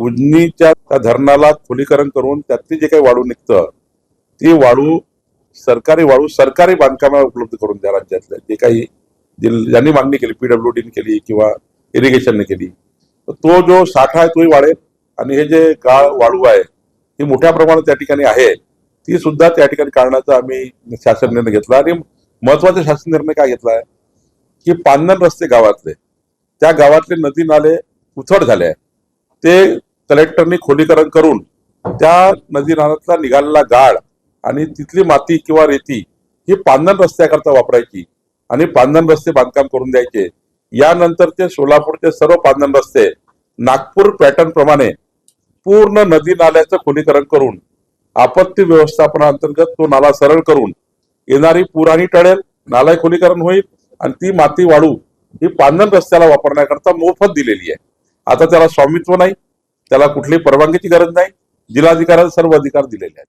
उजनीच्या त्या धरणाला खोलीकरण करून त्यातली जे काही वाळू निघतं ती वाळू सरकारी वाळू सरकारी बांधकामाला उपलब्ध करून द्या राज्यातल्या. जे काही ज्यांनी मागणी केली पीडब्ल्यूडीने केली किंवा इरिगेशनने केली. तर तो जो साठा आहे तोही वाढेल. आणि हे जे गाळ वाळू आहे ही मोठ्या प्रमाणात त्या ठिकाणी आहे ती सुद्धा त्या ठिकाणी काढण्याचा आम्ही शासन निर्णय घेतला. आणि महत्त्वाचा शासन निर्णय काय घेतला आहे? की पांदन रस्ते गावातले त्या गावातले नदी नाले उथळ झाले आहे ते कलेक्टरनी खोलीकरण करून त्या नदी नाल्यातला निघालेला गाळ आणि तिथली माती किंवा रेती ही पांधन रस्त्याकरता वापरायची आणि पांधन रस्ते बांधकाम करून द्यायचे. यानंतरचे सोलापूरचे सर्व पांधन रस्ते नागपूर पॅटर्न प्रमाणे पूर्ण नदी नाल्याचं खोलीकरण करून आपत्ती व्यवस्थापनाअंतर्गत तो नाला सरळ करून येणारी पुराणी टळेल नाला खोलीकरण होईल आणि ती माती वाळू ही पांधन रस्त्याला वापरण्याकरता मोफत दिलेली आहे. आता त्याला स्वामित्व नाही त्याला कुठलीही परवानगीची गरज नाही. जिल्हाधिकाऱ्याला सर्व अधिकार दिलेले आहेत.